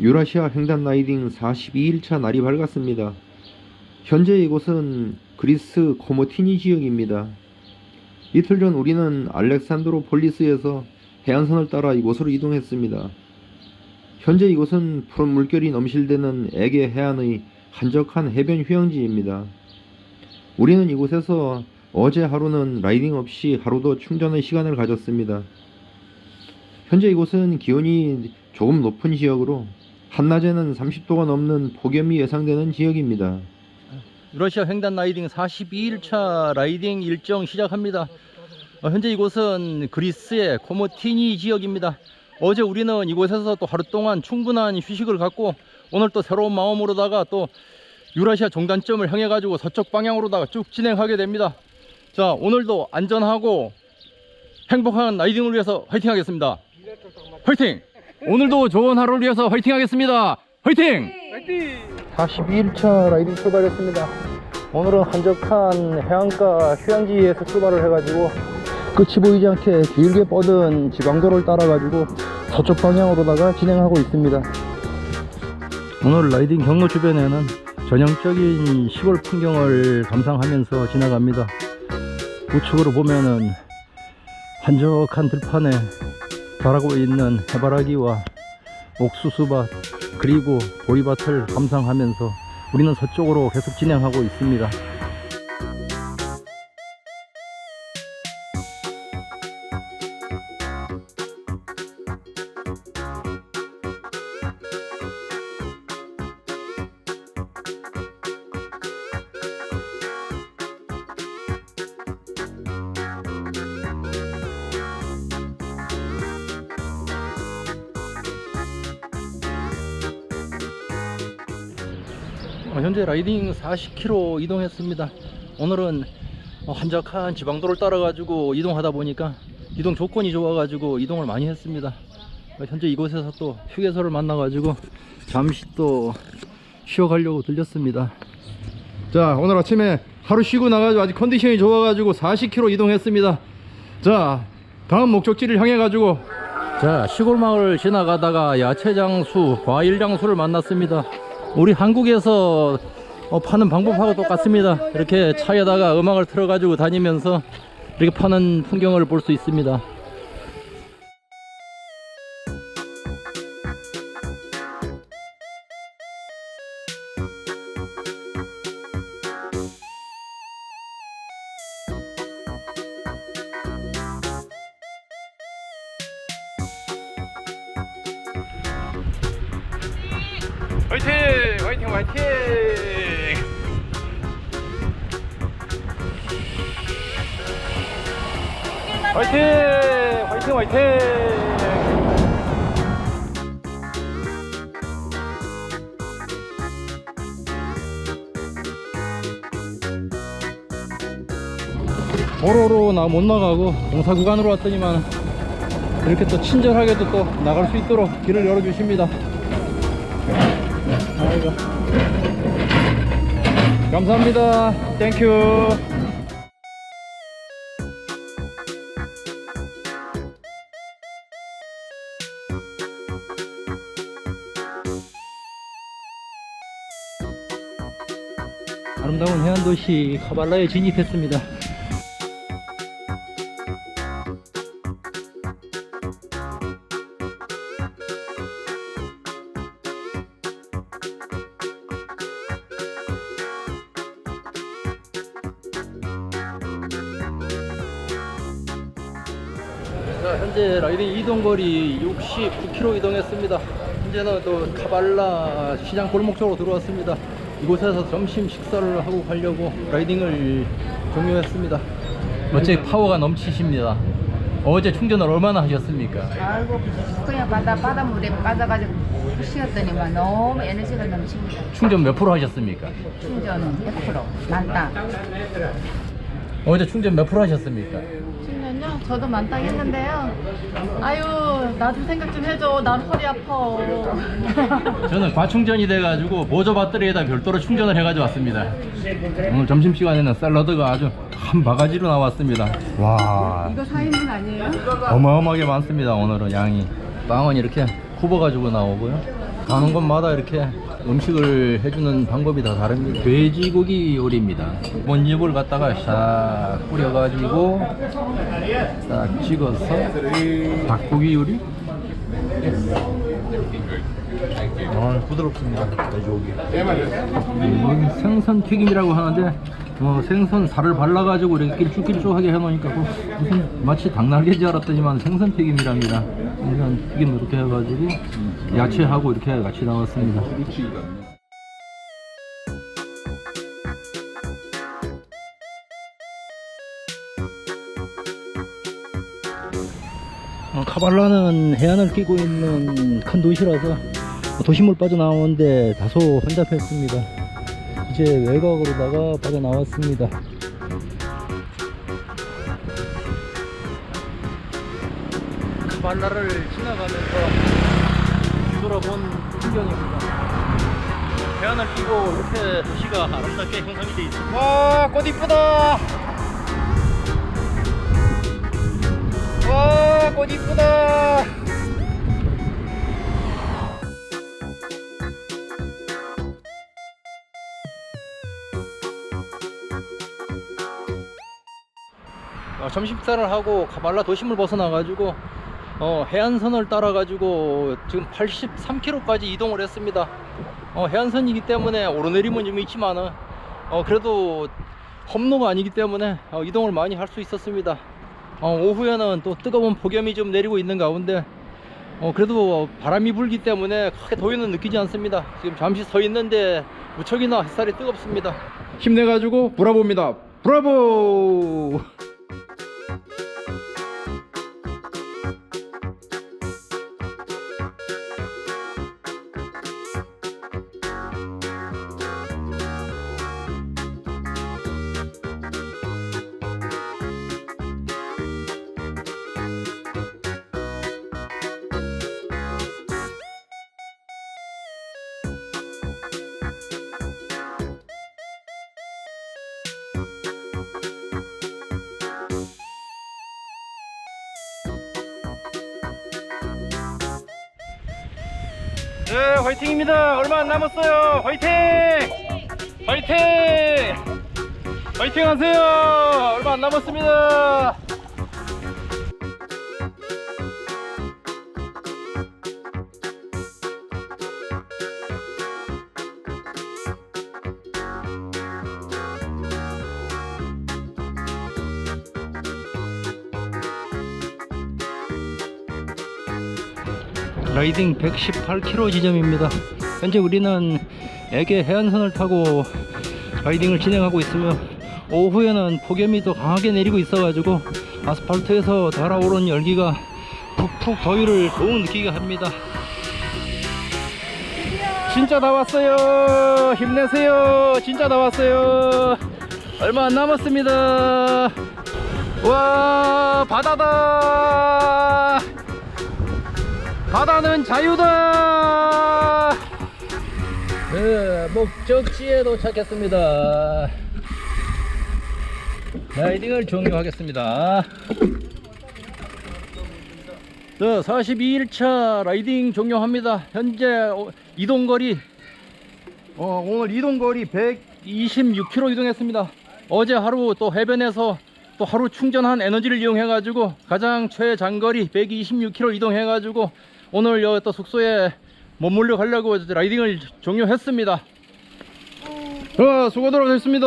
유라시아 횡단 라이딩 42일차 날이 밝았습니다. 현재 이곳은 그리스 코모티니 지역입니다. 이틀 전 우리는 알렉산드로 폴리스에서 해안선을 따라 이곳으로 이동했습니다. 현재 이곳은 푸른 물결이 넘실대는 에게 해안의 한적한 해변 휴양지입니다. 우리는 이곳에서 어제 하루는 라이딩 없이 하루도 충전의 시간을 가졌습니다. 현재 이곳은 기온이 조금 높은 지역으로 한낮에는 30도가 넘는 폭염이 예상되는 지역입니다. 러시아 횡단 라이딩 42일차 라이딩 일정 시작합니다. 어, 현재 이곳은 그리스의 코모티니 지역입니다. 어제 우리는 이곳에서 또 하루 동안 충분한 휴식을 갖고 오늘 또 새로운 마음으로다가 또 유라시아 종단점을 향해 가지고 서쪽 방향으로다가 쭉 진행하게 됩니다. 자 오늘도 안전하고 행복한 라이딩을 위해서 화이팅 하겠습니다. 화이팅! 오늘도 좋은 하루를 위해서 화이팅 하겠습니다. 화이팅! 42일차 라이딩 출발했습니다. 오늘은 한적한 해안가 휴양지에서 출발을 해가지고 끝이 보이지 않게 길게 뻗은 지방도를 따라가지고 서쪽 방향으로다가 진행하고 있습니다. 오늘 라이딩 경로 주변에는 전형적인 시골 풍경을 감상하면서 지나갑니다. 우측으로 보면은 한적한 들판에 자라고 있는 해바라기와 옥수수밭 그리고 보리밭을 감상하면서 우리는 서쪽으로 계속 진행하고 있습니다. 현재 라이딩 40km 이동했습니다. 오늘은 어, 한적한 지방도를 따라 가지고 이동하다 보니까 이동 조건이 좋아 가지고 이동을 많이 했습니다. 어, 현재 이곳에서 또 휴게소를 만나 가지고 잠시 또 쉬어 가려고 들렸습니다. 자, 오늘 아침에 하루 쉬고 나가지고 아직 컨디션이 좋아 가지고 40km 이동했습니다. 자, 다음 목적지를 향해 가지고 자, 시골 마을 지나가다가 야채 장수, 과일 장수를 만났습니다. 우리 한국에서 어, 파는 방법하고 똑같습니다. 이렇게 차에다가 음악을 틀어가지고 다니면서 이렇게 파는 풍경을 볼 수 있습니다. 화이팅! 화이팅! 화이팅! 화이팅! 화이팅! 화이팅! 도로로 나 못 나가고 공사 구간으로 왔더니만 이렇게 또 친절하게도 또 나갈 수 있도록 길을 열어주십니다. 아이고. 감사합니다. 땡큐. 아름다운 해안도시 카발라에 진입했습니다. 자, 현재 라이딩 이동거리 69km 이동했습니다. 현재는 또 카발라 시장 골목 쪽으로 들어왔습니다. 이곳에서 점심 식사를 하고 가려고 라이딩을 종료했습니다. 어째 파워가 넘치십니다. 어제 충전을 얼마나 하셨습니까? 아이고 그냥 바다 바닷물에 빠져가지고 푹 쉬었더니만 너무 에너지가 넘칩니다. 충전 몇 프로 하셨습니까? 충전은 100% 만땅. 어제 충전 몇 프로 하셨습니까? 충전요? 저도 만땅 했는데요. 아유, 나 좀 생각 좀 해줘. 난 허리 아파. 저는 과충전이 돼가지고 보조 배터리에다 별도로 충전을 해가지고 왔습니다. 오늘 점심시간에는 샐러드가 아주 한 바가지로 나왔습니다. 와, 이거 4인분 아니에요? 어마어마하게 많습니다. 오늘은 양이 빵은 이렇게 굽어가지고 나오고요. 가는 곳마다 이렇게 음식을 해주는 방법이 다 다릅니다. 돼지고기 요리입니다. 원잎을 갖다가 싹 뿌려가지고 싹 찍어서 닭고기 요리. 아, 부드럽습니다. 돼지고기. 음, 생선 튀김이라고 하는데 어, 생선 살을 발라가지고 이렇게 길쭉길쭉하게 해놓으니까 그 무슨 마치 닭날개인 줄 알았더니만 생선 튀김이랍니다. 생선 튀김 이렇게 해가지고 야채하고 이렇게 같이 나왔습니다. 어, 카발라는 해안을 끼고 있는 큰 도시라서 도시물 빠져나오는데 다소 혼잡했습니다. 이제 외곽으로다가 빠져나왔습니다. 카발라를 지나가면서 뒤 돌아본 풍경입니다. 해안을 끼고 이렇게 도시가 아름답게 형성이 되어 있습니다. 와, 꽃 이쁘다! 와, 꽃 이쁘다! 어, 점심 식사를 하고 카발라 도심을 벗어나가지고 어, 해안선을 따라 가지고 지금 83km까지 이동을 했습니다. 어, 해안선이기 때문에 오르내림은 좀 있지만은 어, 그래도 험로가 아니기 때문에 어, 이동을 많이 할 수 있었습니다. 어, 오후에는 또 뜨거운 폭염이 좀 내리고 있는 가운데 어, 그래도 바람이 불기 때문에 크게 더위는 느끼지 않습니다. 지금 잠시 서 있는데 무척이나 햇살이 뜨겁습니다. 힘내가지고 브라보입니다. 브라보! 네, 화이팅입니다. 얼마 안 남았어요. 화이팅! 화이팅! 화이팅 하세요. 얼마 안 남았습니다. 라이딩 118km 지점입니다. 현재 우리는 애계 해안선을 타고 라이딩을 진행하고 있으며 오후에는 폭염이 더 강하게 내리고 있어가지고 아스팔트에서 달아오른 열기가 푹푹 더위를 더욱 느끼게 합니다. 진짜 다 왔어요. 힘내세요. 진짜 다 왔어요. 얼마 안 남았습니다. 와 바다다. 바다는 자유다. 네, 목적지에 도착했습니다. 라이딩을 종료하겠습니다. 자, 42일차 라이딩 종료합니다. 현재 어, 이동거리 어, 오늘 이동거리 126km 이동했습니다. 어제 하루 또 해변에서 또 하루 충전한 에너지를 이용해 가지고 가장 최장거리 126km 이동해 가지고 오늘 여기 또 숙소에 머물러 가려고 라이딩을 종료했습니다. 자, 수고들 하셨습니다.